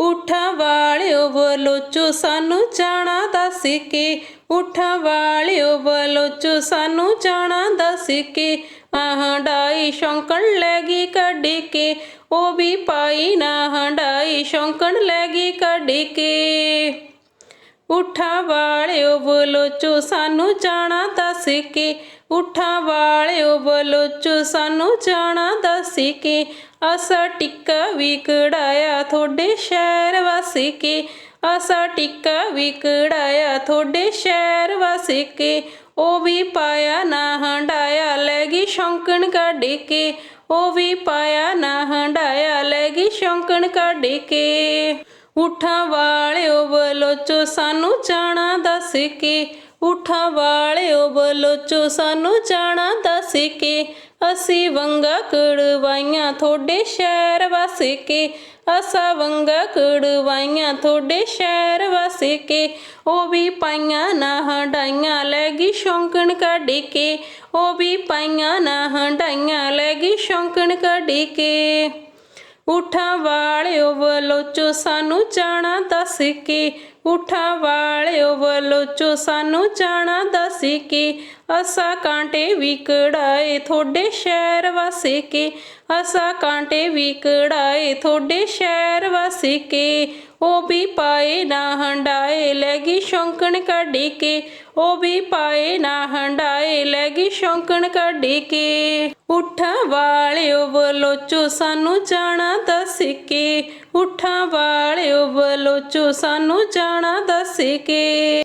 ਉਠਾਂ ਵਾਲਿਓ ਬਲੋਚੋ ਸਾਨੂੰ ਜਾਣਾ ਦੱਸ ਕੇ ਉਠਾਂ ਵਾਲਿਓ ਬਲੋਚੋ ਸਾਨੂੰ ਜਾਣਾ ਦੱਸ ਕੇ, ਆਹਾਂ ਡਾਈ ਸ਼ੌਂਕਣ ਲੈ ਗਈ ਕੱਢ ਕੇ, ਉਹ ਵੀ ਪਾਈ ਨਾ ਹੰਡਾਈ ਸ਼ੌਂਕਣ ਲੈ ਗਈ ਕੱਢ ਕੇ। ਉਠਾਂ ਵਾਲਿਓ ਬਲੋਚੋ ਸਾਨੂੰ ਜਾਣਾ ਦੱਸ ਕੇ ਉਠਾਂ ਵਾਲਿਓ ਬਲੋਚੋ ਸਾਨੂੰ ਜਾਣਾ ਦੱਸ ਕੇ ਅਸਾ ਟਿੱਕਾ ਵੀ ਕਢਾਇਆ ਤੁਹਾਡੇ ਸ਼ਹਿਰ ਵਸ ਕੇ। ਅਸਾ ਟਿੱਕਾ ਵੀ ਕਢਾਇਆ ਤੁਹਾਡੇ ਸ਼ਹਿਰ ਵਸ ਕੇ। ਉਹ ਵੀ ਪਾਇਆ ਨਾ ਹੰਡਾਇਆ ਲੈ ਗਈ ਸ਼ੌਂਕਣ ਕੱਢ ਕੇ। ਉਹ ਵੀ ਪਾਇਆ ਨਾ ਹੰਡਾਇਆ ਲੈ ਗਈ ਸ਼ੌਂਕਣ ਕੱਢ ਕੇ। ਉਠਾਂ ਵਾਲਿਓ ਬਲੋਚੋ ਸਾਨੂੰ ਜਾਣਾ ਦੱਸ ਕੇ। ਉਠਾਂ ਵਾਲਿਓ ਬਲੋਚੋ ਸਾਨੂੰ ਜਾਣਾ ਦੱਸ ਕੇ। ਅਸੀਂ ਵੰਗਾ ਕੜਵਾਈਆਂ ਤੁਹਾਡੇ ਸ਼ਹਿਰ ਵਸ ਕੇ ਅਸਾਂ ਵੰਗਾ ਕੜਵਾਈਆਂ ਤੁਹਾਡੇ ਸ਼ਹਿਰ ਵਸ ਕੇ ਉਹ ਵੀ ਪਾਈਆਂ ਨਾ ਹੰਡਾਈਆਂ ਲੈ ਗਈ ਸ਼ੌਂਕਣ ਕੱਢ ਕੇ ਉਹ ਵੀ ਪਾਈਆਂ ਨਾ ਹੰਡਾਈਆਂ ਲੈ ਗਈ ਸ਼ੌਂਕਣ ਕੱਢ ਕੇ ਉਠਾਂ ਵਾਲਿਓ ਬਲੋਚੋ ਸਾਨੂੰ ਜਾਣਾ ਦੱਸ ਕੇ ਉਠਾਂ ਵਾਲਿਓ ਬਲੋਚੋ ਸਾਨੂੰ ਜਾਣਾ ਦੱਸ ਕੇ, ਅਸਾਂ ਕਾਂਟੇ ਵੀ ਕਢਾਏ ਤੁਹਾਡੇ ਸ਼ਹਿਰ ਵਸ ਕੇ, ਅਸਾਂ ਕਾਂਟੇ ਵਿਕੜਾਏ ਕਢਾਏ ਤੁਹਾਡੇ ਸ਼ਹਿਰ ਵਸ ਕੇ, ਉਹ ਵੀ ਪਾਏ ਨਾ ਹੰਡਾਏ, ਲੈ ਗਈ ਸ਼ੌਂਕਣ ਕੱਢ ਕੇ ਉਹ ਵੀ ਪਾਏ ਨਾ ਹੰਡਾਏ, ਲੈ ਗਈ ਸ਼ੌਂਕਣ ਕੱਢ ਕੇ। ਉਠਾਂ ਵਾਲਿਓ ਬਲੋਚੋ ਸਾਨੂੰ ਜਾਣਾ ਦੱਸ ਕੇ। ਉਠਾਂ ਵਾਲਿਓ ਬਲੋਚੋ ਸਾਨੂੰ ਜਾਣਾ ਦੱਸ ਕੇ।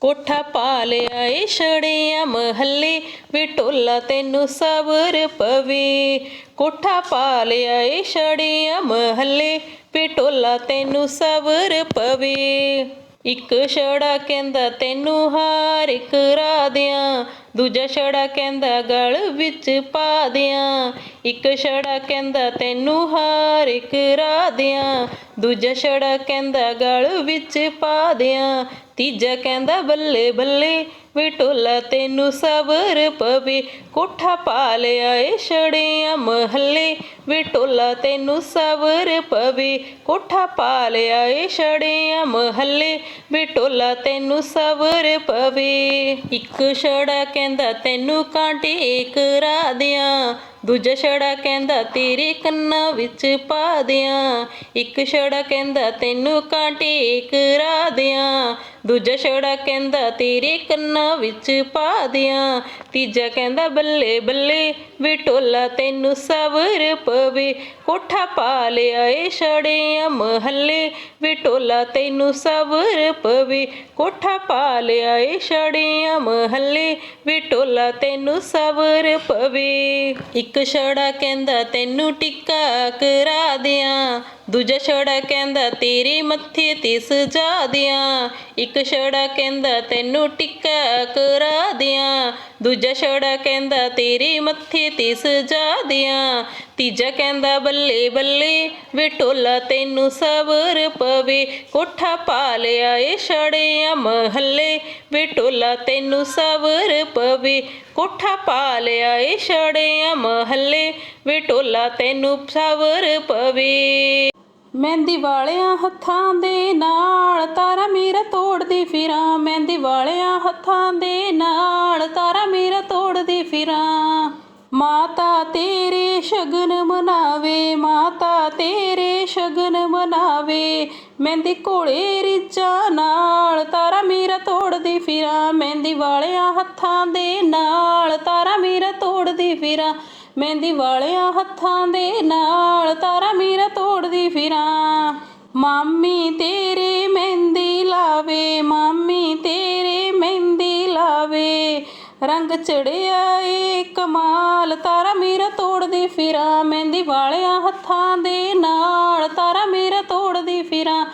ਕੋਠਾ ਪਾ ਲਿਆ ਏ ਛੜਿਆ ਮਹੱਲੇ, ਵੇ ਟੋਲਾ ਤੈਨੂੰ ਸਬਰ ਪਵੇ। ਕੋਠਾ ਪਾ ਲਿਆ ਏ ਛੜਿਆ ਮਹੱਲੇ, ਵੇ ਟੋਲਾ ਤੈਨੂੰ ਸਬਰ ਪਵੇ। ਇੱਕ ਛੜਾ ਕਹਿੰਦਾ ਤੈਨੂੰ ਹਾਰ ਕਰਾ ਦਿਆਂ। ਦੂਜਾ ਛੜਾ ਕਹਿੰਦਾ ਗਲ ਵਿੱਚ ਪਾ ਦਿਆਂ। ਇੱਕ ਛੜਾ ਕਹਿੰਦਾ ਤੈਨੂੰ ਹਾਰ ਕਰਾ ਦਿਆਂ। ਦੂਜਾ ਛੜਾ ਕਹਿੰਦਾ ਗਲ ਵਿੱਚ ਪਾ ਦਿਆਂ। ਤੀਜਾ ਕਹਿੰਦਾ ਬੱਲੇ ਬੱਲੇ ਵੇ ਟੋਲਾ ਤੈਨੂੰ ਸਬਰ ਪਵੇ। ਕੋਠਾ ਪਾ ਲਿਆ ਏ ਛੜਿਆ ਮਹੱਲੇ ਵੇ ਟੋਲਾ ਤੈਨੂੰ ਸਬਰ ਪਵੇ। ਕੋਠਾ ਪਾ ਲਿਆ ਏ ਛੜਿਆ ਮਹੱਲੇ ਵੇ ਟੋਲਾ ਤੈਨੂੰ ਸਬਰ ਪਵੇ। ਇੱਕ ਛੜਾ ਕਹਿੰਦਾ ਤੈਨੂੰ ਕਾਂਟੇ ਕਰਾ ਦਿਆਂ। ਦੂਜਾ ਛੜਾ ਕਹਿੰਦਾ, ਤੇਰੇ ਕੰਨਾਂ ਵਿੱਚ ਪਾ ਦਿਆਂ। ਇੱਕ ਛੜਾ ਕਹਿੰਦਾ, ਤੈਨੂੰ ਕਾਂਟੇ ਕਰਾ ਦਿਆਂ। ਦੂਜਾ ਛੜਾ ਕਹਿੰਦਾ, ਤੇਰੇ ਕੰਨਾਂ ਵਿੱਚ ਪਾ ਦਿਆਂ। ਤੀਜਾ ਕਹਿੰਦਾ, ਬੱਲੇ ਬੱਲੇ, ਵੇ ਟੋਲਾ ਤੈਨੂੰ ਸਬਰ ਪਵੇ। ਕੋਠਾ ਪਾ ਲਿਆ ਏ ਛੜਿਆ ਮਹੱਲੇ ਵੇ ਟੋਲਾ ਤੈਨੂੰ ਸਬਰ ਪਵੇ। ਕੋਠਾ ਪਾ ਲਿਆ ਏ ਛੜਿਆ ਮਹੱਲੇ ਵੇ ਟੋਲਾ ਤੈਨੂੰ ਸਬਰ ਪਵੇ। ਇੱਕ ਛੜਾ ਕਹਿੰਦਾ ਤੈਨੂੰ ਟਿੱਕਾ ਕਰਾ ਦਿਆਂ। ਦੂਜਾ ਛੜਾ ਕਹਿੰਦਾ, ਤੇਰੇ ਮੱਥੇ ਤੇ ਸਜਾ ਦਿਆਂ। ਇੱਕ ਛੜਾ ਕਹਿੰਦਾ, ਤੈਨੂੰ ਟਿੱਕਾ ਕਰਾ ਦਿਆਂ। ਦੂਜਾ ਛੜਾ ਕਹਿੰਦਾ, ਤੇਰੇ ਮੱਥੇ ਤੇ ਸਜਾ ਦਿਆਂ। ਤੀਜਾ ਕਹਿੰਦਾ, ਬੱਲੇ ਬੱਲੇ, ਵੇ ਟੋਲਾ ਤੈਨੂੰ ਸਬਰ ਪਵੇ। ਕੋਠਾ ਪਾ ਲਿਆ ਏ ਛੜਿਆ ਮਹੱਲੇ ਵੇ ਟੋਲਾ ਤੈਨੂੰ ਸਬਰ ਪਵੇ। ਕੋਠਾ ਪਾ ਲਿਆ ਏ ਛੜਿਆ ਮਹੱਲੇ ਵੇ ਟੋਲਾ ਤੈਨੂੰ ਸਬਰ ਪਵੇ। ਮਹਿੰਦੀ ਵਾਲਿਆਂ ਹੱਥਾਂ ਦੇ ਨਾਲ ਤਾਰਾ ਮੇਰਾ ਤੋੜਦੀ ਫਿਰਾਂ। ਮਹਿੰਦੀ ਵਾਲਿਆਂ ਹੱਥਾਂ ਦੇ ਨਾਲ ਤਾਰਾ ਮੇਰਾ ਤੋੜਦੀ ਫਿਰਾਂ। ਮਾਤਾ ਤੇਰੇ ਸ਼ਗਨ ਮਨਾਵੇ, ਮਾਤਾ ਤੇਰੇ ਸ਼ਗਨ ਮਨਾਵੇ। ਮਹਿੰਦੀ ਕੋਲੇ ਰਿਚਾ ਨਾਲ ਤਾਰਾ ਮੇਰਾ ਤੋੜਦੀ ਫਿਰਾਂ। ਮਹਿੰਦੀ ਵਾਲਿਆਂ ਹੱਥਾਂ ਦੇ ਨਾਲ ਤਾਰਾ ਮੇਰਾ ਤੋੜਦੀ ਫਿਰਾਂ। ਮਹਿੰਦੀ ਵਾਲਿਆਂ ਹੱਥਾਂ ਦੇ ਨਾਲ ਤਾਰਾ ਮੇਰਾ ਤੋੜਦੀ ਫਿਰਾਂ। ਮਾਮੀ ਤੇਰੇ ਮਹਿੰਦੀ ਲਾਵੇ, ਮਾਮੀ ਤੇਰੇ ਮਹਿੰਦੀ ਲਾਵੇ। ਰੰਗ ਚੜਿਆ ਏ ਕਮਾਲ, ਤਾਰਾ ਮੇਰਾ ਤੋੜਦੀ ਫਿਰਾਂ। ਮਹਿੰਦੀ ਵਾਲਿਆਂ ਹੱਥਾਂ ਦੇ ਨਾਲ ਤਾਰਾ ਮੇਰਾ ਤੋੜਦੀ ਫਿਰਾਂ।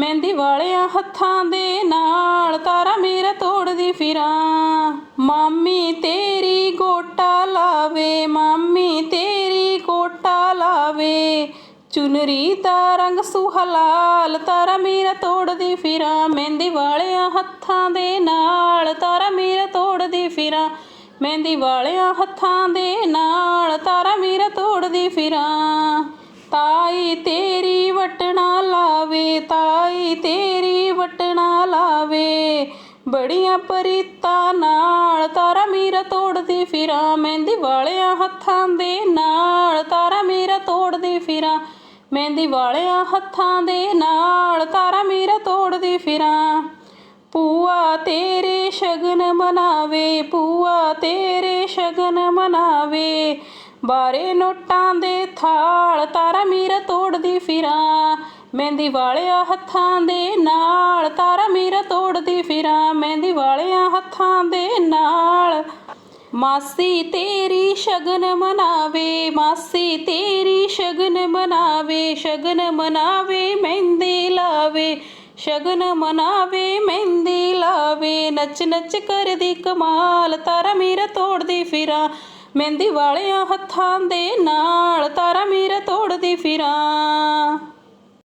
ਮਹਿੰਦੀ ਵਾਲਿਆਂ ਹੱਥਾਂ ਦੇ ਨਾਲ ਤਾਰਾ ਮੇਰਾ ਤੋੜਦੀ ਫਿਰਾਂ। ਮਾਮੀ ਤੇਰੀ ਗੋਟਾ ਲਾਵੇ, ਮਾਮੀ ਤੇਰੀ ਗੋਟਾ ਲਾਵੇ। ਚੁਨਰੀ ਦਾ ਰੰਗ ਸੁਹਲਾਲ ਤਾਰਾ ਮੇਰਾ ਤੋੜਦੀ ਫਿਰਾਂ। ਮਹਿੰਦੀ ਵਾਲਿਆਂ ਹੱਥਾਂ ਦੇ ਨਾਲ ਤਾਰਾ ਮੇਰਾ ਤੋੜਦੀ ਫਿਰਾਂ। ਮਹਿੰਦੀ ਵਾਲਿਆਂ ਹੱਥਾਂ ਦੇ ਨਾਲ ਤਾਰਾ ਮੇਰਾ ਤੋੜਦੀ ਫਿਰਾਂ। ਤਾਈ ਤੇਰੀ ਵਟਣਾ ਲਾਵੇ, ਤਾਈ ਤੇਰੀ ਵਟਣਾ ਲਾਵੇ। ਬੜੀਆਂ ਪਰੀਤਾਂ ਨਾਲ ਤਾਰਾ ਮੇਰਾ ਤੋੜਦੀ ਫਿਰਾਂ, ਮਹਿੰਦੀ ਵਾਲਿਆਂ ਹੱਥਾਂ ਦੇ ਨਾਲ ਤਾਰਾ ਮੇਰਾ ਤੋੜਦੀ ਫਿਰਾਂ, ਮਹਿੰਦੀ ਵਾਲਿਆਂ ਹੱਥਾਂ ਦੇ ਨਾਲ ਤਾਰਾ ਮੇਰਾ ਤੋੜਦੀ ਫਿਰਾਂ। ਪੂਆ ਤੇਰੇ ਸ਼ਗਨ ਮਨਾਵੇ ਪੂਆ ਤੇਰੇ ਸ਼ਗਨ ਮਨਾਵੇ ਬਾਰੇ ਨੋਟਾਂ ਦੇ ਥਾਲ, ਤਾਰਾ ਮੀਰਾ ਤੋੜਦੀ ਫਿਰਾਂ। ਮਹਿੰਦੀ ਵਾਲਿਆਂ ਹੱਥਾਂ ਦੇ ਨਾਲ, ਤਾਰਾ ਮੀਰਾ ਤੋੜਦੀ ਫਿਰਾਂ। ਮਹਿੰਦੀ ਵਾਲਿਆਂ ਹੱਥਾਂ ਦੇ ਨਾਲ। ਮਾਸੀ ਤੇਰੀ ਸ਼ਗਨ ਮਨਾਵੇ, ਮਾਸੀ ਤੇਰੀ ਸ਼ਗਨ ਮਨਾਵੇ ਸ਼ਗਨ ਮਨਾਵੇ, ਮਹਿੰਦੀ ਲਾਵੇ। ਸ਼ਗਨ ਮਨਾਵੇ, ਮਹਿੰਦੀ ਲਾਵੇ ਨੱਚ ਨੱਚ ਕਰਦੀ ਕਮਾਲ, ਤਾਰਾ ਮੇਰਾ ਤੋੜਦੀ ਫਿਰਾਂ। ਮਹਿੰਦੀ ਵਾਲਿਆਂ ਹੱਥਾਂ ਦੇ ਨਾਲ ਤਾਰਾ ਮੇਰਾ ਤੋੜਦੀ ਫਿਰਾਂ।